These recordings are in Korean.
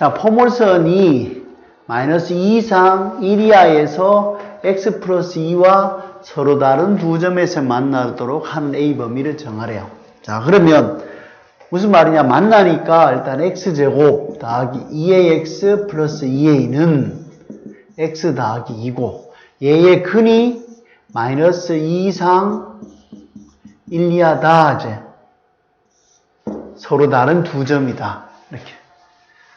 자, 포물선이 마이너스 2 이상 1이하에서 x 플러스 2와 서로 다른 두 점에서 만나도록 하는 a 범위를 정하래요. 자, 그러면 무슨 말이냐? 만나니까 일단 x제곱 더하기 2ax 플러스 2a는 x 더하기 2고 얘의 근이 마이너스 2 이상 1 이하다 이제 서로 다른 두 점이다 이렇게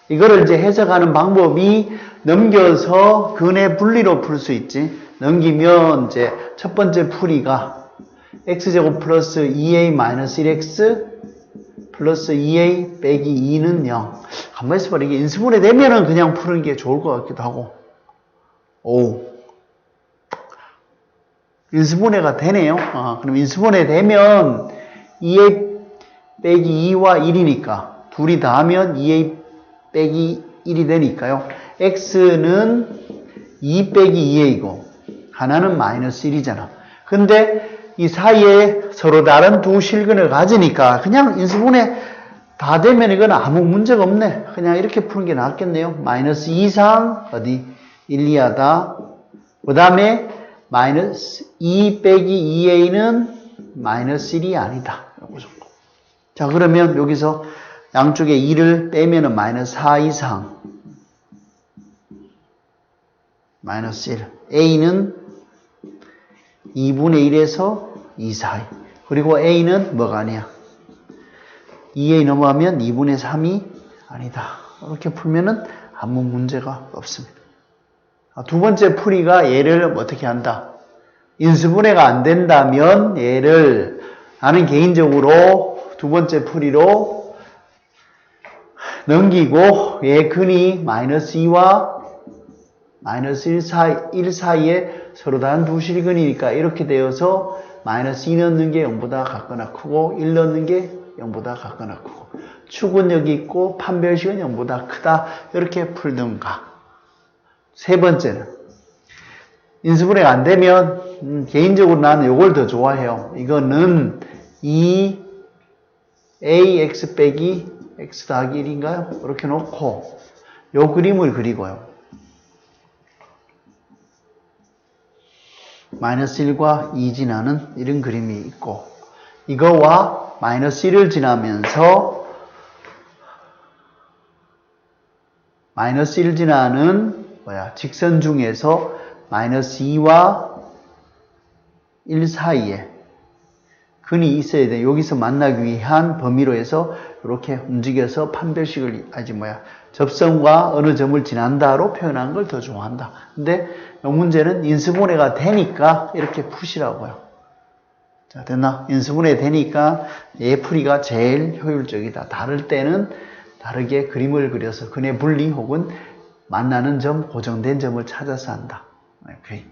이거를 이제 해석하는 방법이 넘겨서 근의 분리로 풀 수 있지. 넘기면 이제 첫 번째 풀이가 x제곱 플러스 2a 마이너스 1x 플러스 2a 빼기 2는 0 가만히 있어봐. 이게 인수분해 되면은 그냥 푸는 게 좋을 것 같기도 하고. 오 인수분해가 되네요. 아, 그럼 인수분해 되면 2a 빼기 2와 1이니까 둘이 더하면 2a 빼기 1이 되니까요. x는 2 빼기 2a이고 하나는 마이너스 1이잖아. 근데 이 사이에 서로 다른 두 실근을 가지니까 그냥 인수분해 다 되면 이건 아무 문제가 없네. 그냥 이렇게 푸는 게 낫겠네요. 마이너스 2 이상 어디 1, 2하다. 그 다음에 마이너스 2 빼기 2a는 마이너스 1이 아니다. 자, 그러면 여기서 양쪽에 2를 빼면은 마이너스 4 이상. 마이너스 1. a는 2분의 1에서 2 사이. 그리고 a는 뭐가 아니야? 2a 넘어가면 2분의 3이 아니다. 이렇게 풀면은 아무 문제가 없습니다. 아, 두 번째 풀이가 얘를 어떻게 한다? 인수분해가 안 된다면 얘를 나는 개인적으로 두 번째 풀이로 넘기고 얘 근이 마이너스 2와 마이너스 1 사이, 1 사이에 서로 다른 두 실근이니까 이렇게 되어서 마이너스 2 넣는 게 0보다 같거나 크고 1 넣는 게 0보다 같거나 크고 여기 있고 판별식은 0보다 크다 이렇게 풀든가 세 번째는 인수분해가 안 되면 음, 개인적으로 나는 이걸 더 좋아해요. 이거는 2 ax 빼기 x 더하기 1인가요? 이렇게 놓고 요 그림을 그리고요. 마이너스 1과 2 지나는 이런 그림이 있고 이거와 마이너스 1을 지나면서 마이너스 1 지나는 뭐야 직선 중에서 마이너스 2와 1 사이에 근이 있어야 돼. 여기서 만나기 위한 범위로 해서 이렇게 움직여서 판별식을 아직 뭐야 접선과 어느 점을 지난다로 표현한 걸 더 좋아한다. 근데 이 문제는 인수분해가 되니까 이렇게 푸시라고요. 자 됐나? 인수분해 되니까 얘 풀이가 제일 효율적이다. 다를 때는 다르게 그림을 그려서 근의 분리 혹은 만나는 점, 고정된 점을 찾아서 한다. 오케이.